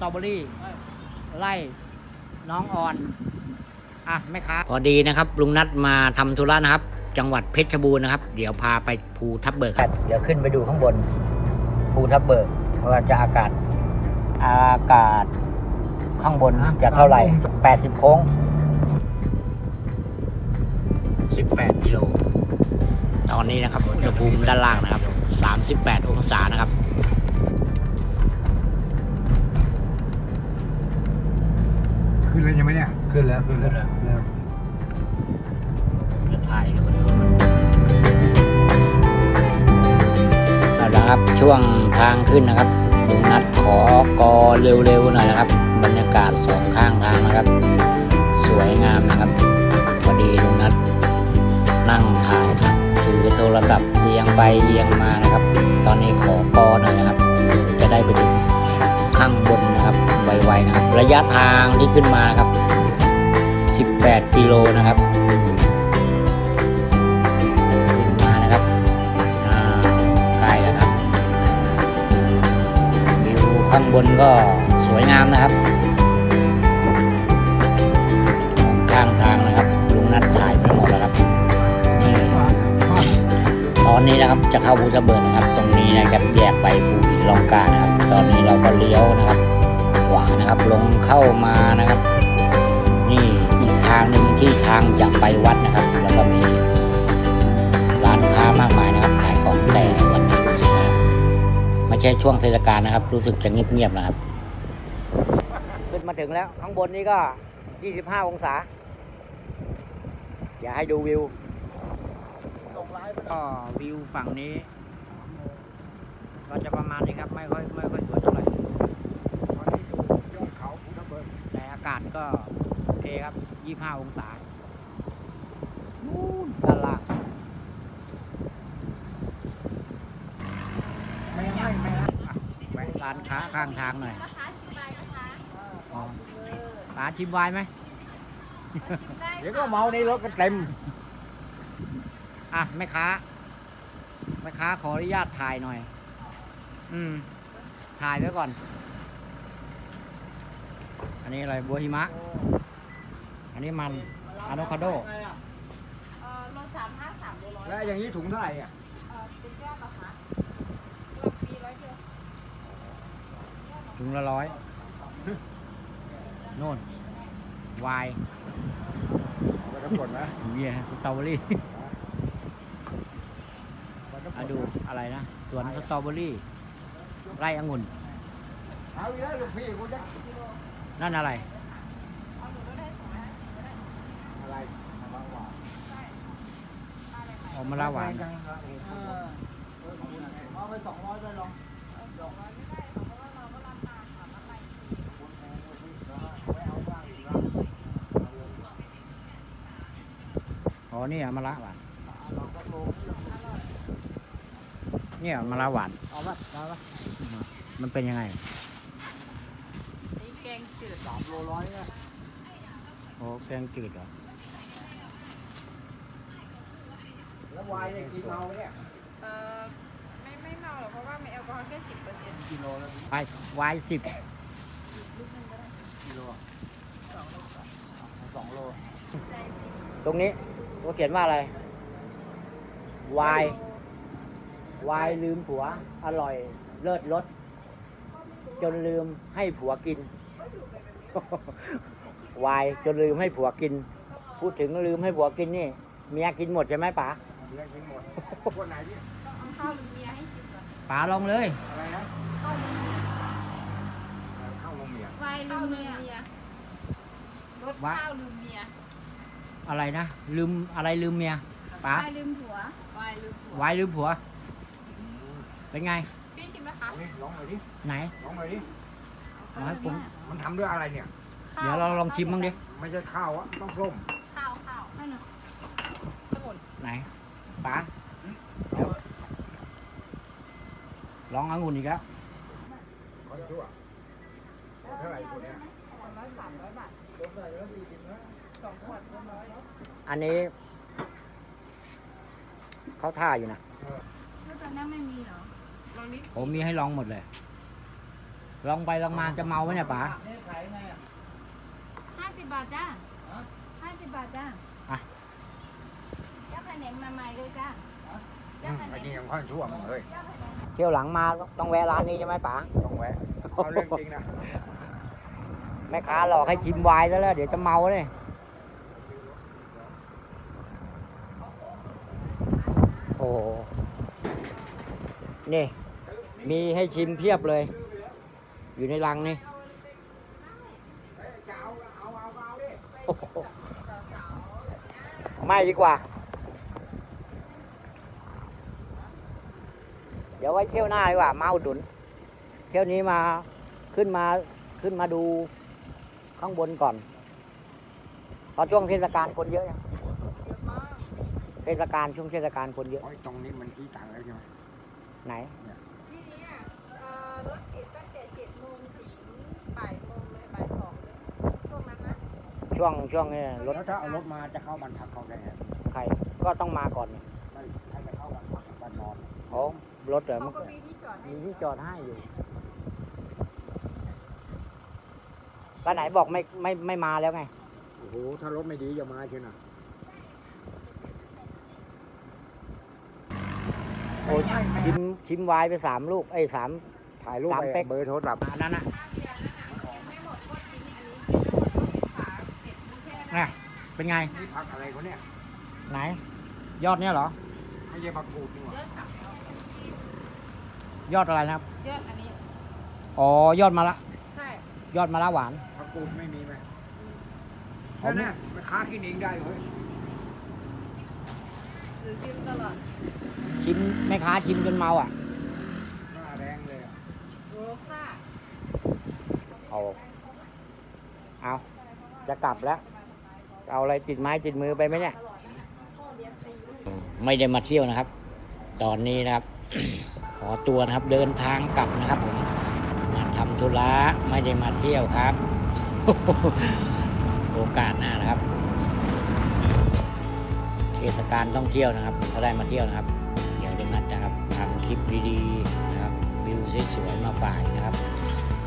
ตรอเบอรี่ไล่น้องออนอะแม่ค้าพอดีนะครับลุงนัดมาทำธุระนะครับ จังหวัดเพชรบูรณ์นะครับ เดี๋ยวพาไปภูทับเบิกครับ เดี๋ยวขึ้นไปดูข้างบนภูทับเบิกว่าจะอากาศ อากาศข้างบนจะเท่าไหร่ 80 โค้ง 18 กิโล ตอนนี้นะครับอุณหภูมิด้านล่างนะครับ 38 องศานะครับ ขึ้นเลยยังไหมเนี่ยขึ้นแล้วขึ้นแล้วจะถ่ายดูเอาละครับช่วงทางขึ้นนะครับลุงนัดขอกอเร็วๆหน่อยนะครับ บรรยากาศสองข้างทางนะครับ สวยงามนะครับพอดีลุงนัดนั่งถ่ายนะครับถือโทรศัพท์เอียงไปเอียงมานะครับ ตอนนี้ขอกอหน่อยนะครับ จะได้ไปถึงข้างบนนะครับ ไวๆนะครับ ระยะทางที่ขึ้นมาครับ 18 กิโลนะครับขึ้นมานะครับอ่าใกล้แล้วครับวิวข้างบนก็สวยงามนะครับข้างทางนะครับลุงนัดถ่ายไปหมดแล้วครับนี่ตอนนี้นะครับจะเข้าภูทะเบิกนะครับ ตรงนี้นะครับแยกไปภูหินลองกานะครับ ตอนนี้เราก็เลี้ยวนะครับ ขวานะครับ ลงเข้ามานะครับ นี่อีกทางหนึ่งที่ทางจะไปวัดนะครับ แล้วก็มีร้านค้ามากมายนะครับ ขายของแต่วันนี้รู้สึกว่าไม่ใช่ช่วงเทศกาลนะครับ รู้สึกจะเงียบๆนะครับขึ้นมาถึงแล้ว ข้างบนนี้ก็ 25 องศา อย่าให้ดูวิวก็วิวฝั่งนี้ ก็จะประมาณนี้ครับ ไม่ค่อยไม่ค่อยสวยเท่าไหร่ ตอนนี้อยู่ยอดเขาภูทับเบิก แต่อากาศก็โอเคครับ 25 องศานู่นด้านล่างไม่ไม่ไม่นะอะแวะร้านค้าข้างทางหน่อยนะคะชิมได้นะคะอ๋อร้านชิมไวน์ไหม ชิมได้เดี๋ยวก็เมาในรถกันเต็ม อะแม่ค้าแม่ค้าขออนุญาตถ่ายหน่อย อืม ถ่ายไว้ก่อน อันนี้อะไรบัวหิมะ อันนี้มันอะโวคาโด เอ่อโลสามห้าสามโลร้อยแล้วอย่างนี้ถุงเท่าไหร่อะเอ่อเป็นยอดเหรอคะกลับปีร้อยเดียวถุงละร้อยโน่นไวน์มันจะกดนะเบียร์สตรอเบอรี่มันจะกอะดดูอะไรนะ สวนสตรอเบอรี่ ไร่องุ่น เอาอีกแล้วลูกพี่กูจะ นั่นอะไรเอาหนูก็ได้สองร้อยห้าสิบก็ได้อะไรมะพร้าวหวานออกมาละหวาน เออเอาไปสองร้อยไปลองสองร้อยไม่ได้ค่ะเพราะว่าเราก็รับมาค่ะรับมาอีกทีไม่เอาบ้างอีกแล้วอ๋อนี่อะมะละหวานลองสักโลเนี่ยมะละหวาน เอาปะเอาปะมันเป็นยังไงนี่แกงจืดสามโลร้อยเนี่ยโอ้แกงจืดเหรอแล้ววายเนี่ยกินเมาไหมเนี่ยเอ่อไม่ไม่เมาหรอกเพราะว่ามีแอลกอฮอล์แค่สิบเปอร์เซ็นต์กิโลแล้วไววายสิบลูกนึงก็ได้กิโลอะสองโลใจตรงนี้ตัวเขียนว่าอะไรวายวายลืมผัวอร่อยเลิศรสจนลืมให้ผัวกิน วายจนลืมให้ผัวกิน พูดถึงลืมให้ผัวกินนี่เมียกินหมดใช่ไหมป๋าเลี้ยงกินหมดคนไหนเนี่ยต้องเอาข้าวหรือเมียให้ชิมก่อนป๋าลองเลยอะไรนะข้าวหรือเมียข้าวลงเมียวายลืมเมียรสข้าวลืมเมียอะไรนะลืมอะไรลืมเมียป๋าวายลืมผัววายลืมผัววายลืมผัวเป็นไงพี่ชิมไหมคะเอานี่ลองหน่อยดิไหนลองหน่อยดิ เอาให้ผมมันทำด้วยอะไรเนี่ย เดี๋ยวเราลองชิมบ้างดิไม่ใช่ข้าวอะต้องส้มข้าวข้าวนั่นน่ะสมุนไหนป๋าเดี๋ยวลององุ่นอีกแล้วขอชั่วเท่าไหร่คนเนี้ยสองร้อยสามร้อยบาทสองขวดรวมร้อยอันนี้เขาท่าอยู่นะแล้วตอนนั้นไม่มีเหรอลองนิดผมมีให้ลองหมดเลยเลองไปลองมาจะเมาไหมเนี่ยป๋าห้าสิบบาทจ้าห้าสิบบาทจ้าอะเจ้าขนมมาใหม่เลยจ้าเจ้าขนไอ้มนี่ยังค่อนชั่วมึงเฮ้ยเที่ยวหลังมาต้องแวะร้านนี้ใช่ไหมป๋าต้องแวะเอาเรื่องจริงนะแม่ค้าหลอกให้ชิมไวน์ซะแล้ว เดี๋ยวจะเมาเลยโอ้โหนี่มีให้ชิมเพียบเลย อยู่ในรังนี่ไม่ดีกว่า เดี๋ยวไว้เที่ยวหน้าดีกว่า เมาดุนเที่ยวนี้มาขึ้นมาขึ้นมาดูข้างบนก่อนเพราะช่วงเทศกาลคนเยอะยังเทศกาลช่วงเทศกาลคนเยอะ ตรงนี้มันที่ตังแล้วใช่ไหม ไหน ที่นี้อะเอ่อรถติดตั้งแต่เจ็ดโมงถึงบ่ายโมงเลยบ่ายสองเลยช่วงนั้นนะช่วงช่วงนี้รถแล้วถ้าเอารถมาจะเข้าบ้านพักเขาได้ไงใครก็ต้องมาก่อนนี่ไม่ถ้าจะเข้าบ้านพักบ้านนอนโอ้รถเหรอเขามันก็ก็มีที่จอดให้มีที่จอดให้อยู่ก็ไหนบอกไม่ไม่ไม่มาแล้วไง โอ้โหถ้ารถไม่ดีอย่ามาเชียวนะ โอ้ชิมชิมไวน์ไปสามลูกไอ้ยสาม ถ่ายรูปตามไปเป๊กเบอร์โทรศัพท์อันนั้นนะถ้าเบียร์นั่นน่ะกินไม่หมดก็ทิ้งอันนี้กินไม่หมดก็ปิดฝาเก็บไม่แช่ได้น่ะเป็นไง นี่พักอะไรเขาเนี่ย ไหน ยอดเนี้ยเหรอ ไม่ใช่ผักกูดนี่หว่าเยอะค่ะยอดอะไรนะครับ เยอะอันนี้ อ๋อ ยอดมะละ ใช่ ยอดมะละหวาน ผักกูดไม่มีไหมผมนั่นน่ะมันค้ากินเองได้เฮ้ย หรือกินตลอด ชิมแม่ค้าชิมจนเมาอะหน้าแรงเลยอะโอ้ค่ะเอาเอาจะกลับแล้ว เอาอะไรติดไม้ติดมือไปไหมเนี่ยตลอดนั่นน่ะพ่อเลี้ยงตีลูกไม่ได้มาเที่ยวนะครับ ตอนนี้นะครับ ขอตัวนะครับเดินทางกลับนะครับผมมาทำธุระไม่ได้มาเที่ยวครับ โอกาสหน้านะครับ เทศกาลต้องเที่ยวนะครับ ถ้าได้มาเที่ยวนะครับ เดี๋ยวเดนัดนะครับทำคลิปดีๆนะครับวิวสวยๆมาฝากนะครับ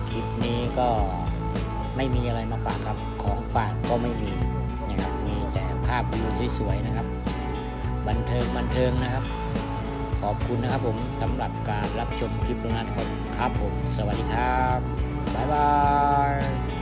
คลิปนี้ก็ไม่มีอะไรมาฝากครับของฝากก็ไม่มีนะครับมีแต่ภาพวิวสวยๆนะครับ บันเทิงบันเทิงนะครับ ขอบคุณนะครับผมสำหรับการรับชมคลิปตรงนั้นครับครับผม สวัสดีครับบ๊ายบาย